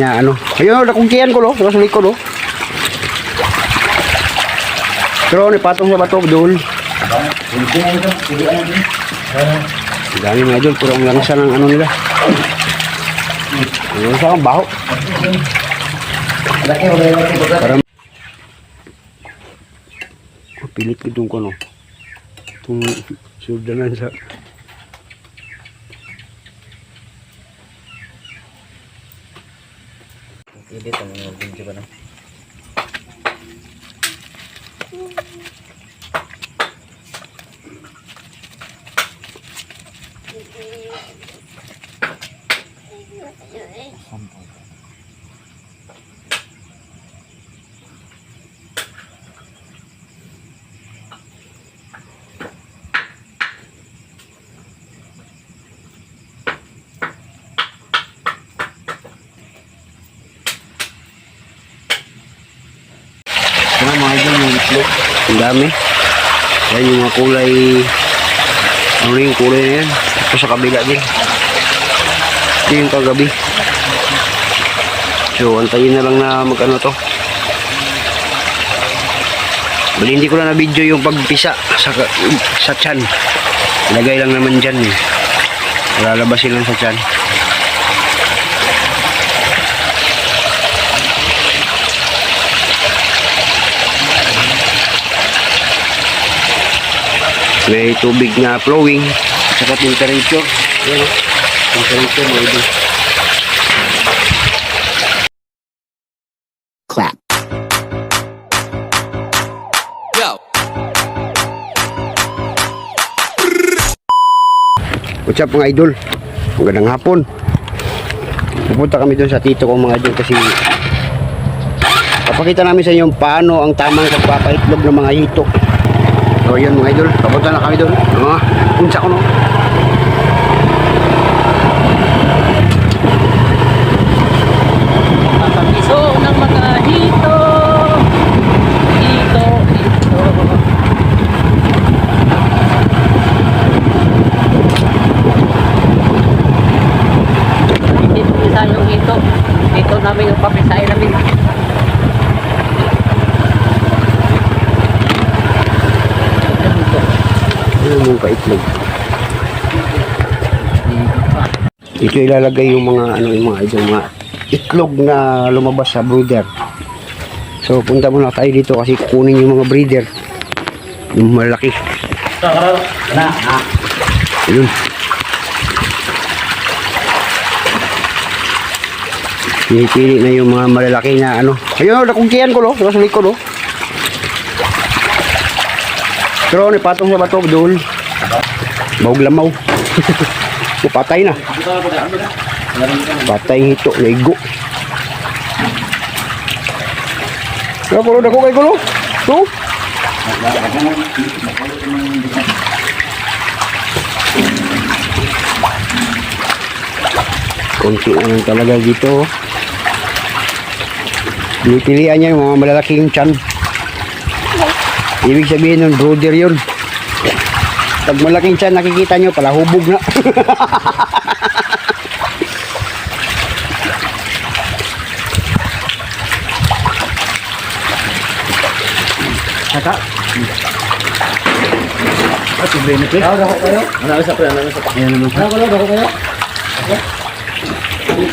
Ya, ano. Ayun, nakungkian ko, lo. Sa likod, lo. Pero, ni patong sa batok, dul. Ang dami mga idol, pero ang langsa ng ano nila. Ang langsa ang baho. Para pilit gidong ko no. Itong sudanan sa Edit ang video ba na? Ano mga itlog? Ang dami. Yan yung mga kulay ano yung kulay na yan. Ito sa kabila din. Ito yung kagabi. So, antayin na lang na mag-ano to. Bali, hindi ko na na-video yung pagpisa sa, sa chan. Lagay lang naman dyan. Lalabasin lang sa chan. May tubig na flowing. Saka temperature. Yan. Temperature mga idol. clap. What's up mga idol? Magandang hapon. Pupunta kami doon sa tito ko mga idol kasi papakita namin sa inyo paano ang tamang pagpapaitlog ng mga hito. So yun mga idol, papunta na kami doon. Mga punsa ko no. Papapiso ng mga hito. Hito, hito. Dito isa yung hito. Dito namin yung papisay namin. Ano yung paitlog? Ito ilalagay yung mga ano yung mga idol, mga itlog na lumabas sa brooder. So punta muna tayo dito kasi kukunin yung mga breeder. Yung malaki. Na. Yun. Pinipili na yung mga malalaki na ano. Ayun, nakungkian ko, lo. Sa likod, lo. Pero ni patong sa batok doon. Bawag lamaw. Patay na. Patay hito, naigo. Kaya kulo, dako kay kulo. So, konti na talaga dito. Pinipilian niya yung mga malalaking chan. Ibig sabihin nun, brother yun. Pag malaking chan, nakikita nyo, pala hubog na. Saka. Ah, problema ko. Ako, ako kayo. Ano, pa yan, ano, isa pa. Ayan naman. Ano, ako, ako kayo.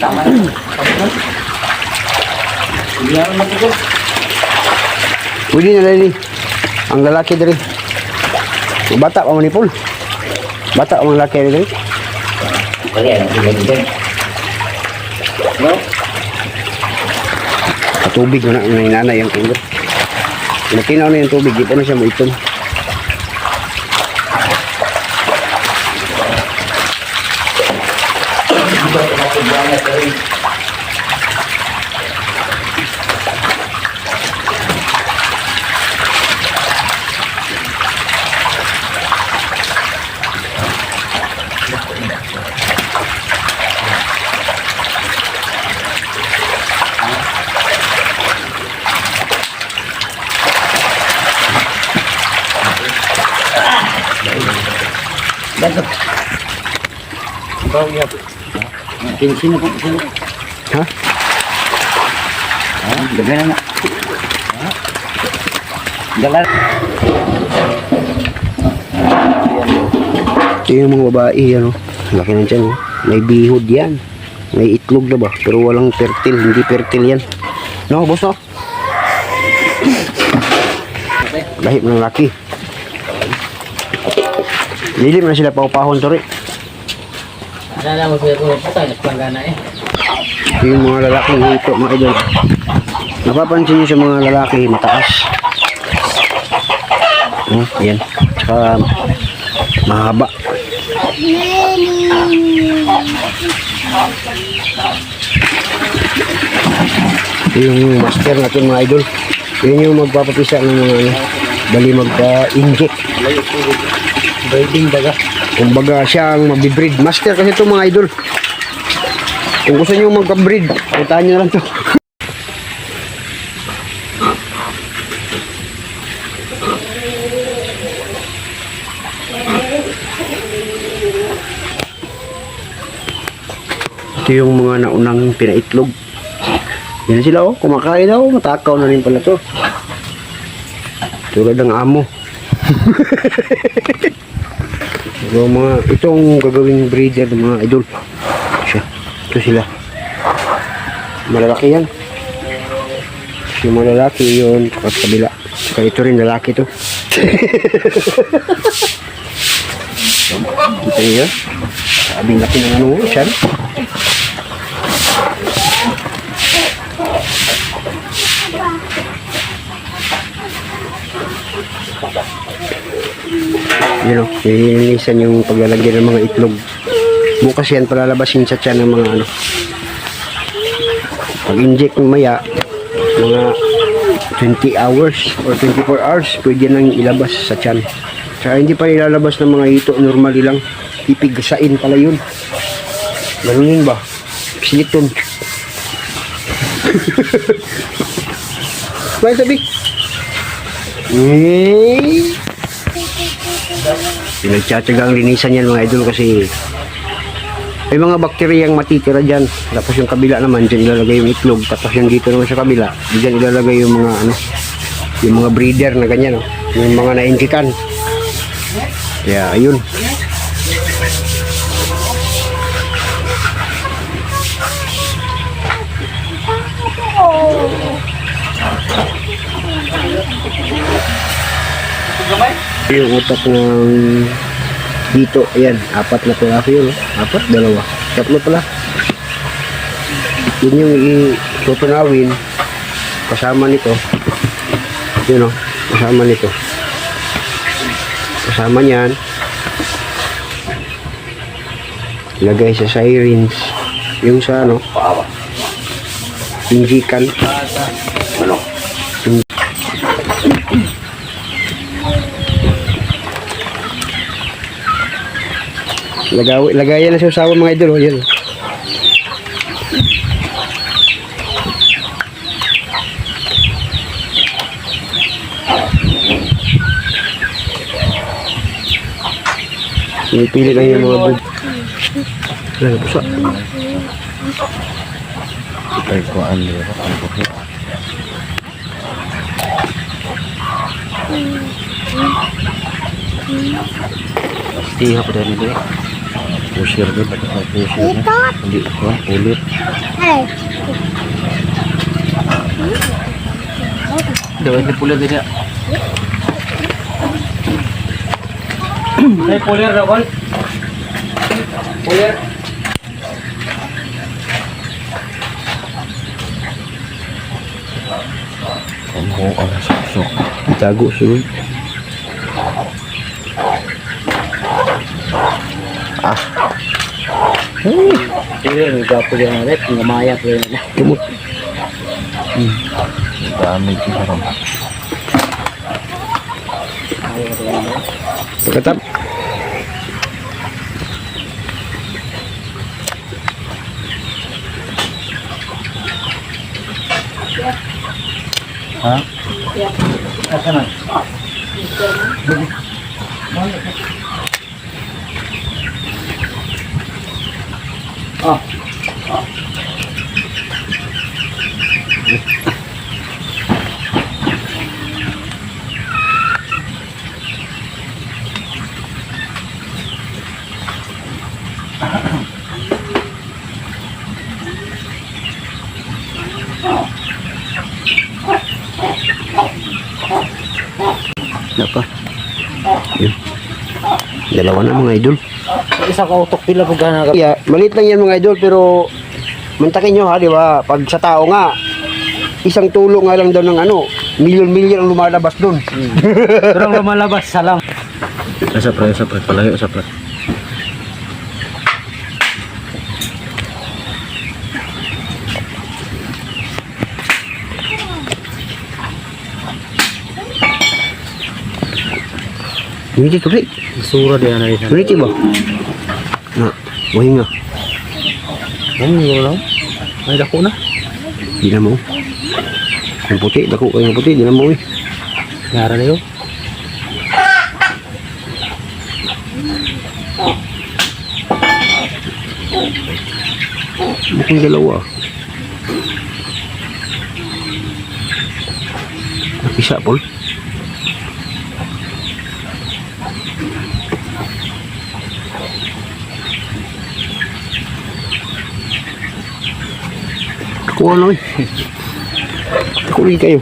Tama na. Ibiyaran na po ko. Pwede na lali. Ang lalaki diri. Bata pa ni Paul. Bata ang lalaki diri. Kali, ano, sige, sige. No? Tubig na na nanay ang kulo. Nakinaw na yung tubig, di pa na siya maitom. Dato. Ikaw, iya. Kinsin na po, kinsin. Ha? Gagana na. Galan. Ito yung mga babae, ano. Laki ng tiyan, oh. May bihod yan. May itlog na ba? Pero walang fertile. Hindi fertile yan. No, boss, no? Lahip ng laki. Lilim na sila paupahon, sorry. Alala mo sila kung puta, nagpanggana eh. Yung mga lalaking hito, mga idol. Napapansin nyo sa mga lalaki, mataas. Hmm, yan. Tsaka, mahaba. Yung master natin mga idol. Yun yung magpapapisa ng mga ano, bali magka-inject. Breeding daga. Kumbaga siya ang mabibreed. Master kasi ito mga idol. Kung gusto nyo magka-breed, puntahan nyo na lang to. Ito yung mga naunang pinaitlog. Yan sila oh, kumakain daw, matakaw na rin pala to. Tulad ng amo. so, mga, itong gagawing breeder ng mga idol. Siya, ito sila. Malalaki yan. Yung mga lalaki yun, sa kabila. Tsaka ito rin lalaki to. Kita niyo? Sabing laki ng ano, siya. Yun o, nilinisan yung paglalagyan ng mga itlog. Bukas yan, palalabasin sa tiyan ng mga ano. Pag-inject ng maya, mga 20 hours or 24 hours, pwede nang ilabas sa tiyan. Saka hindi pa ilalabas ng mga ito, normally lang. Ipigsain pala yun. Ganun yun ba? Siliton. May sabi. Eh. Pinagtsatsaga ang linisan yan mga idol kasi may mga bakteriyang matitira dyan. Tapos yung kabila naman, dyan ilalagay yung itlog. Tapos yung dito naman sa kabila, dyan ilalagay yung mga ano, yung mga breeder na ganyan, oh. yung mga naintikan. Kaya ayun. Yung utak ng dito, ayan, apat na piraso yun. oh. Apat, dalawa. Tatlo pala. Yun yung i-tutunawin kasama nito. Yun o, kasama nito. Kasama niyan. Lagay sa sirens. Yung sa ano, injikan. Lagaw, lagayan na sa usawa mga idol. Oh, yan. Pinipili lang yung mga bud. Wala na pusa. Ay, kung ano yun. Ano ko Tiha ko dahil eh. Pusher din. Bakit may pusher na? Hindi ko. Ulit. Dawai ni pula dia. Ay pulir daw kon. Pulir. Ang ko ang susok. Tago suloy. Sige, may gapo dia na ret, ngamaya ko yun. Tumot. Dami ko parang. Pagkatap. Ha? Wala Dalawa na mga idol. Isa ka utok pila pag gana ka. Yeah, maliit lang yan mga idol pero mantakin nyo ha, di ba? Pag sa tao nga, isang tulo nga lang daw ng ano, milyon-milyon ang lumalabas doon. Pero ang lumalabas, salam. Sa pre, sa pre, palayo sa pre. Unity to break. Sura dia na isa. Unity ba? Na, buhay nga. Ano yun lang? Ay, dako na. Di na mo. Ang puti, dako kayo ng puti, di na mo eh. Ngara na yun. Mukhang dalawa. Isa, Paul. Kuha na eh. Kunin kayo.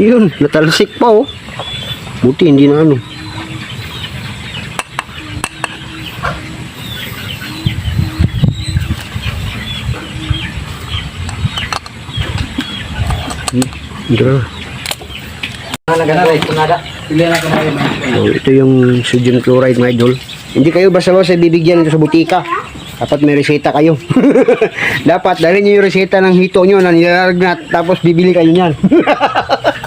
Yun, natalsik pa oh. Buti hindi na ano. Na kamayin. So, ito yung sodium chloride mga idol. Hindi kayo basta-basta bibigyan ito sa butika. Dapat may reseta kayo. Dapat dalhin nyo yung reseta ng hito nyo na nilalagnat tapos bibili kayo niyan.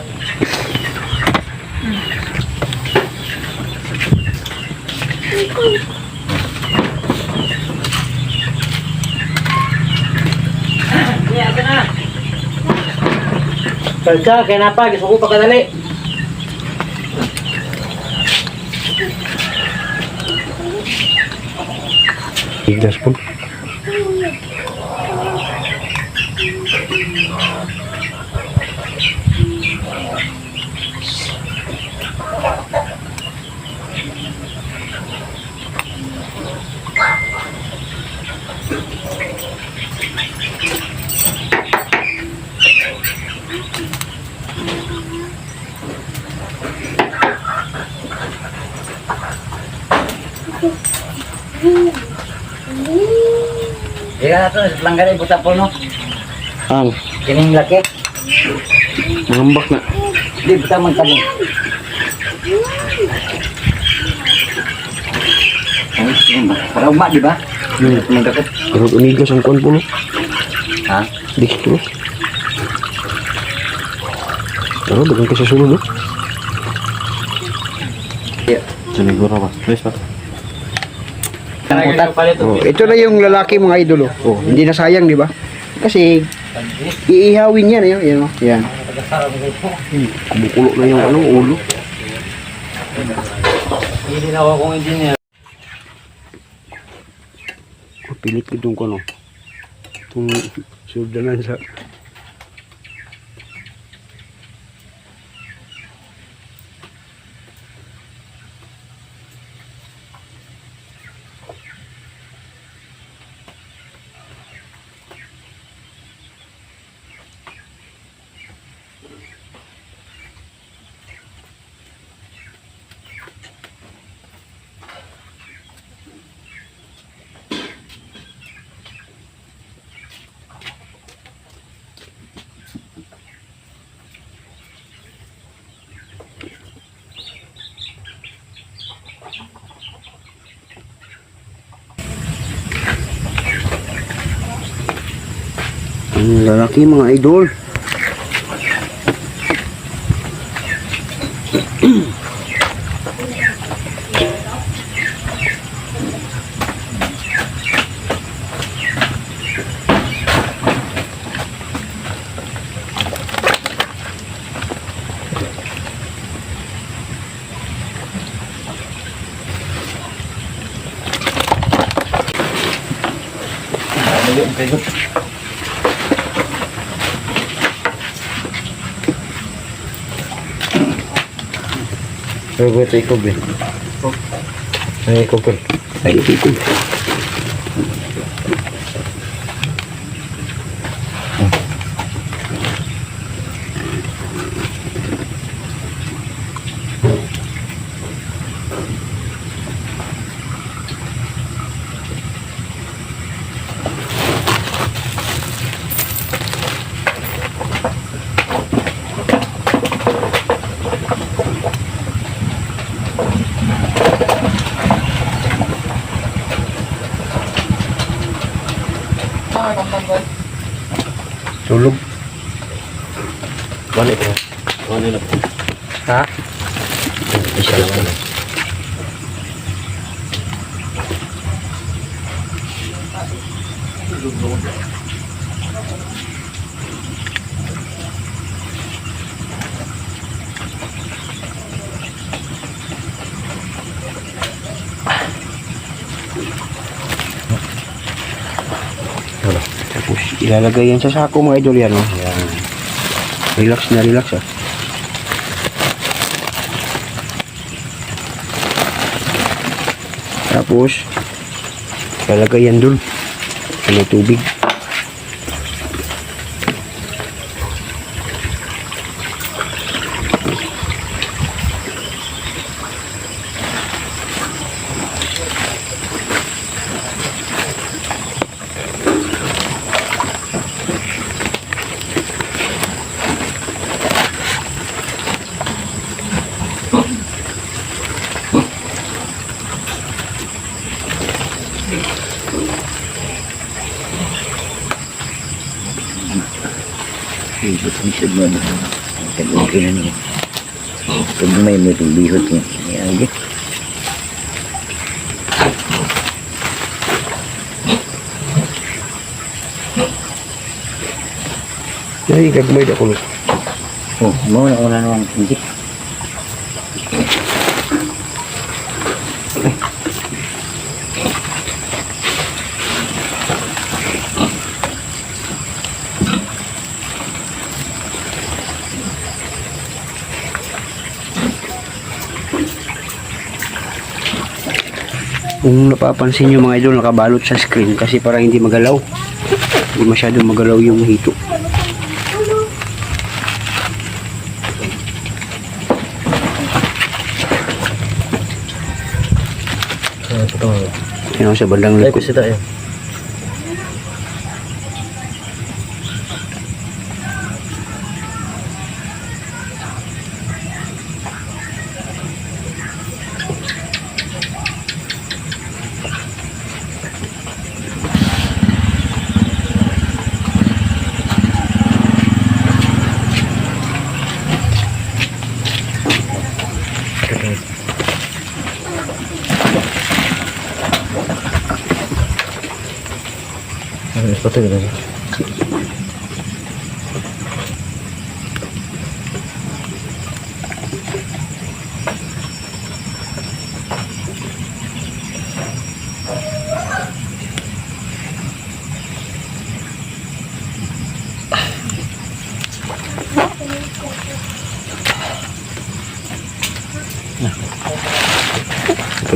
Kalsa, kaya napa, gusto ko pa kadali. Ignas po. Ika na to, langgan ay buta po no. Ang Kining laki. mangambak na. Di buta man kami. Para umak di ba? Hmm. Magdakot. Pero unigas ang kuwan po no. Ha? Dito. Pero dagang ka sa sulod no. Siniguro ba? Please pa. Utak. Oh, ito na yung lalaki mga idol oh. oh hindi na sayang di ba? Kasi iihawin yan yun, yan, oh. yan. Hmm, kumukulo na yung ano, ulo. Hindi na ako kung engineer. Pilit ko itong ano. Itong sudanan sa... Ang lalaki mga idol. Thank you. Pero ito ikaw, Ben. Ay, ikaw, Ben. Ay, ito ko. Balik ko. Ano na po? Ha? Isa lang ano. Tapos ilalagay yan sa sako mga idol yan. Oh. Relax na relax ah. Tapos ilalagay yan dun. May tubig. Isod mo na. Okay na niya. Pag may may bihot niya. Ay, Ay, gagmay na kulo. Oh, mau na una naman. Hindi. Kung napapansin nyo mga idol, nakabalot sa screen kasi para hindi magalaw. Hindi masyadong magalaw yung hito. Ano? Yan sa bandang Ay, likod. kasi tayo. Ano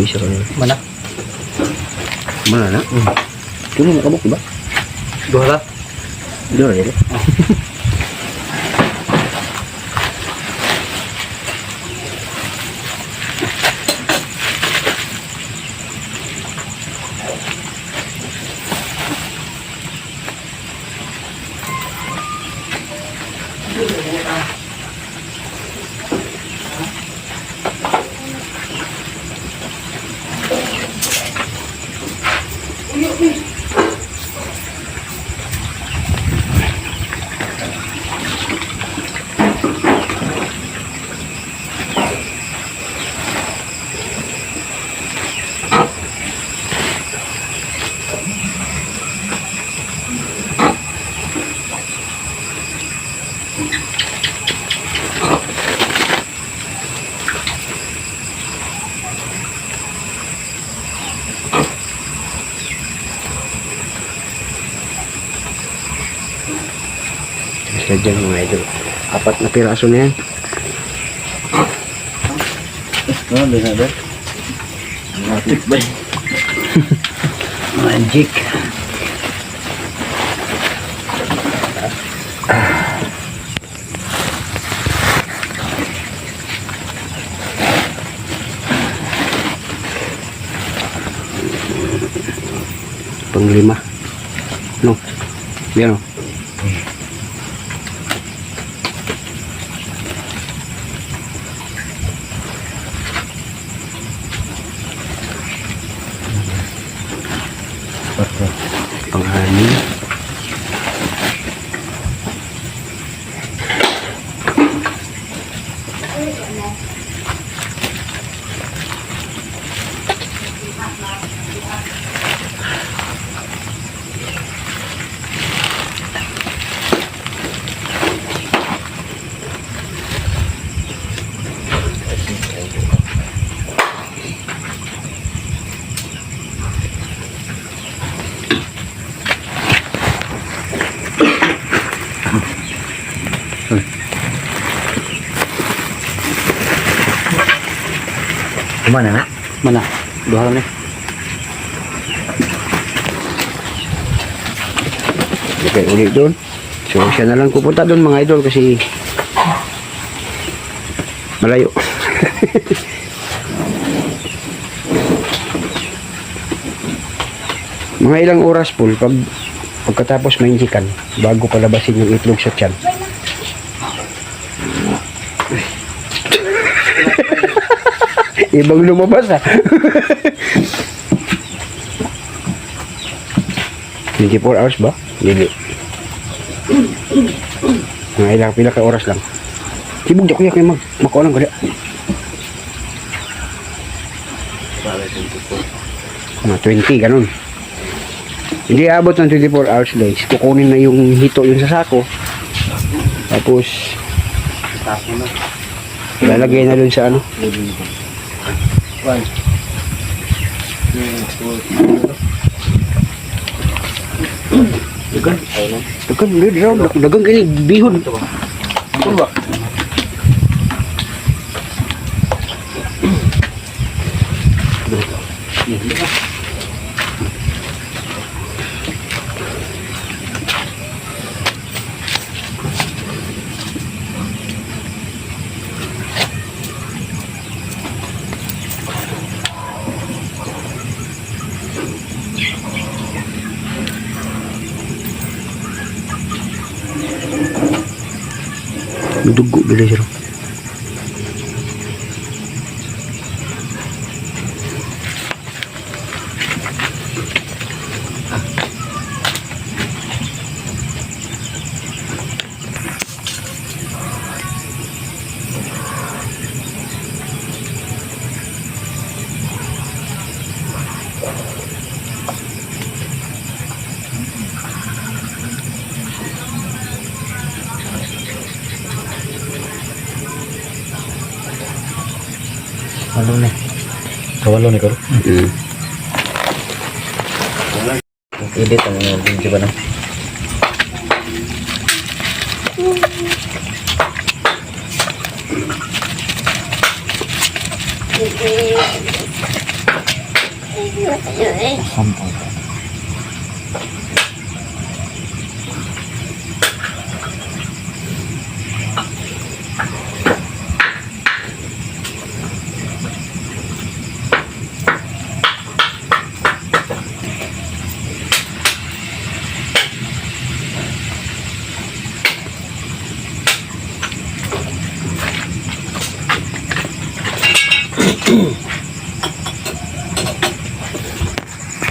Ito isa ka na. Mana? Mana na? Hmm. Ito mo nakabok, diba? Dua Doon, eh. Apat na piraso na yan. Ano ba na ba? Magic ba? Magic. Panglima. No. Yan o. Kumana na? Mana? Duha lang eh. Okay, ulit doon. So, siya na lang pupunta doon mga idol kasi malayo. mga ilang oras po pag pagkatapos mainjikan bago palabasin yung itlog sa tiyan. Ibang lumabas ah. 24 hours ba? Dili. Mga ilang pila ka oras lang. Sibog di kuya kayo mag makuha lang kada. Mga 20, ganun. Hindi abot ng 24 hours guys. Kukunin na yung hito yun sa sako. Tapos, lalagay na dun sa ano. Dagan. Dagan, hindi raw. Dagan kini bihon. Ano ba? Dugo siya. Kawalo ni ko. Mm. Edit ang mga video ba na?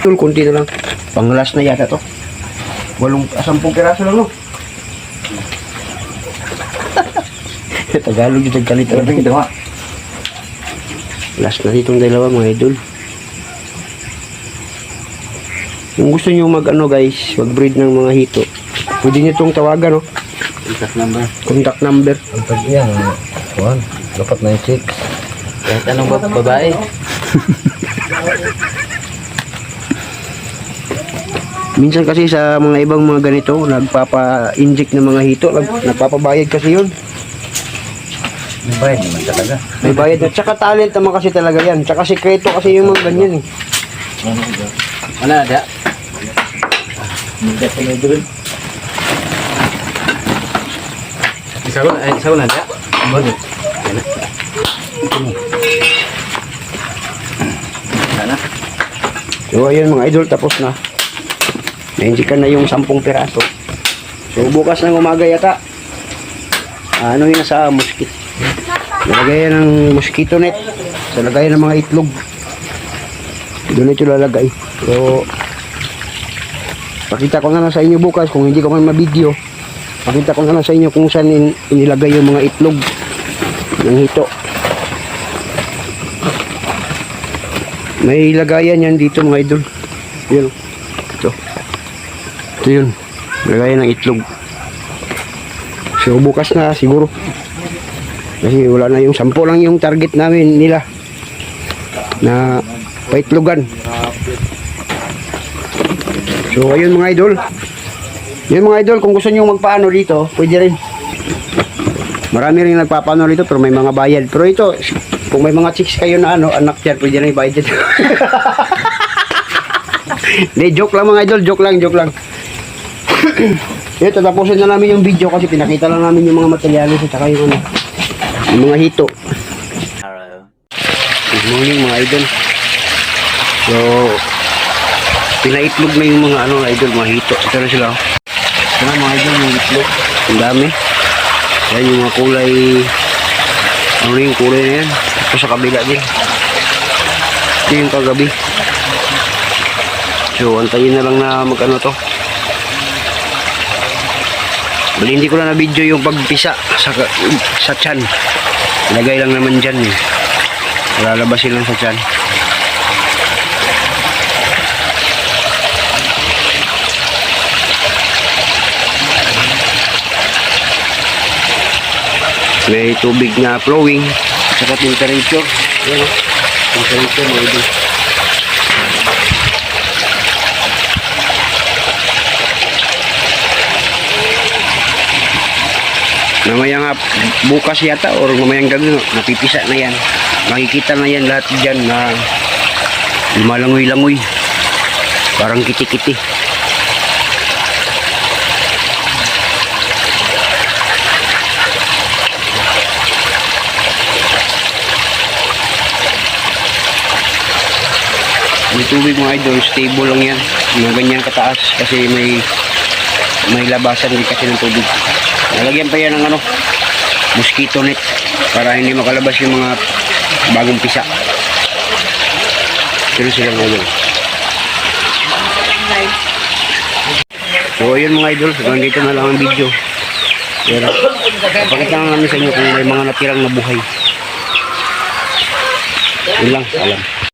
Tul, kunti na lang. Panglas na yata to. Walong, asampung piraso lang, no? Tagalog yung tagkalit. Ito dito ha. Last na ditong dalawa mga idol. Kung gusto nyo mag ano guys, mag-breed ng mga hito, pwede nyo itong tawagan, no? Contact number. Contact number. Ang pag yan, kuhan, dapat na yung chicks. Kahit anong bab- babae. Minsan kasi sa mga ibang mga ganito, nagpapa-inject ng mga hito, nag- nagpapabayad kasi yun. May bayad naman talaga. May bayad na. Tsaka talent naman kasi talaga yan. Tsaka sikreto kasi yung mga ganyan eh. Ano ada? Hindi na doon. Isa ko, eh, isa ko na ada. Bakit? So ayun mga idol, tapos na. Na-injikan na yung 10 piraso. So bukas ng umaga yata, ano yun sa mosquito. Lalagay ng mosquito net. So lagay ng mga itlog. Doon ito lalagay. So, pakita ko na lang sa inyo bukas kung hindi ko man mabideo. Pakita ko na lang sa inyo kung saan in- inilagay yung mga itlog ng hito. May lagayan yan dito mga idol. Yun. Ito. Ito yun. Lagayan ng itlog. So bukas na siguro. Kasi wala na yung sampo lang yung target namin nila. Na paitlogan. So ayun mga idol. Yun mga idol, kung gusto nyo magpaano dito, pwede rin. Marami rin nagpapaano rito pero may mga bayad. Pero ito, kung may mga chicks kayo na ano, anak dyan, pwede rin bayad dyan. Hindi, joke lang mga idol, joke lang, joke lang. Ito, tapusin na namin yung video kasi pinakita lang namin yung mga materyales at saka yung ano, yung mga hito. Good morning mga idol. So, pinaitlog na yung mga ano idol, mga hito. Ito na sila. oh. Ito na mga idol, yung itlog. Ang dami. Yan yung mga kulay, ano yung kulay na yan. Ito sa kabila din. Ito yung kagabi. So, antayin na lang na mag ano to. Bali, hindi ko na na-video yung pagpisa sa, sa chan. Lagay lang naman dyan eh. Lalabasin lang sa chan. May tubig na flowing. Saka temperature. Yan o. Temperature mga Mamaya nga bukas yata or mamayang gabi no, napipisa na yan. Makikita na yan lahat dyan na lumalangoy-langoy. Parang kiti-kiti. May tubig mga idol, stable lang yan. Mga ganyan kataas kasi may may labasan din kasi ng tubig. Nalagyan pa yan ng ano, mosquito net para hindi makalabas yung mga bagong pisa. Sino sila idol? So ayun mga idol, hanggang dito na lang ang video. Pero, pakita nga namin sa inyo kung may mga natirang na buhay. Yun lang, alam.